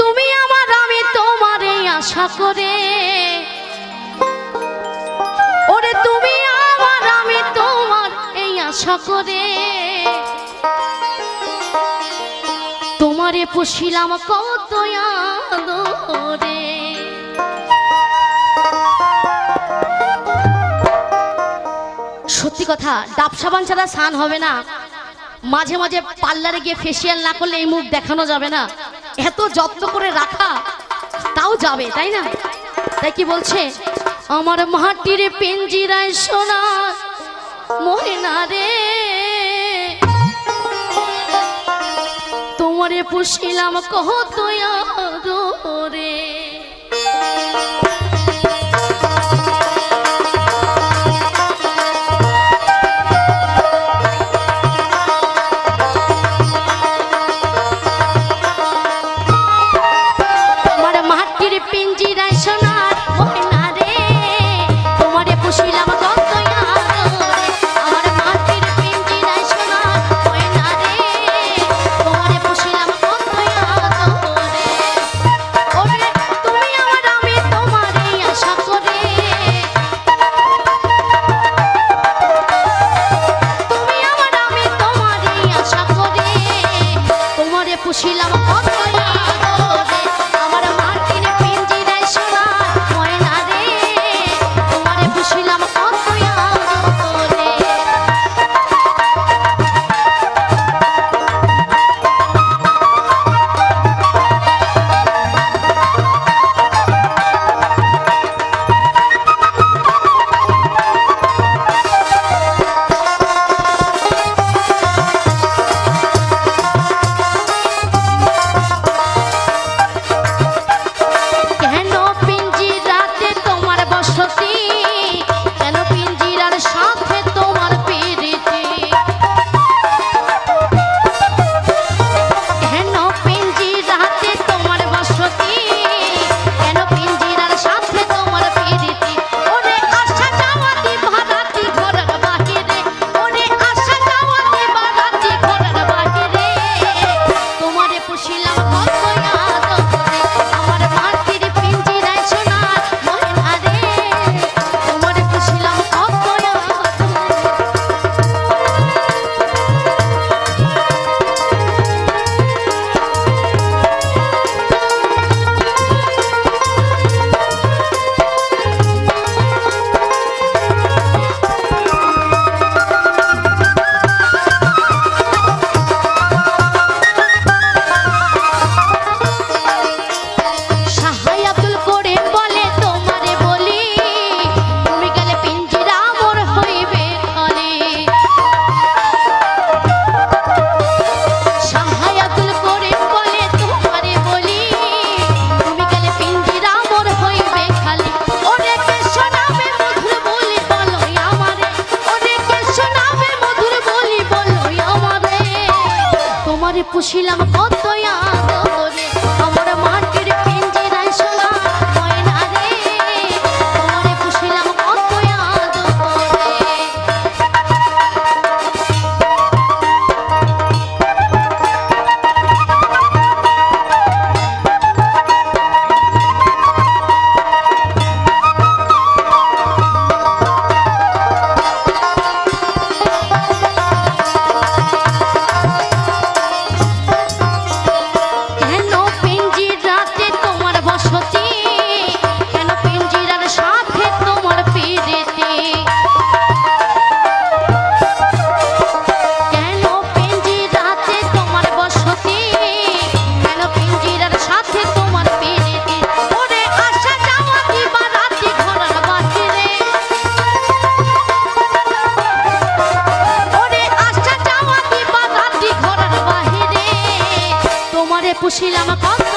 তুমি আমার, আমি তোমারে আশা করে। ওরে তুমি আমার, আমি তোমার এই আশা করে। তোমারে পুষিলাম কত রে সত্যি কথা, ডাব সাবান ছাড়া সান হবে না। মাঝে মাঝে পার্লারে গিয়ে ফেসিয়াল না করলে এই মুখ দেখানো যাবে না। এত যত্ন করে রাখা, তাও যাবে, তাই না? তাই কি বলছে? আমার মাটির পেঞ্জিরায় সোনা মহিনা রে। তোমারে পুষিলাম কহ তুই বসিলাম খুশি খুশিলাম কথা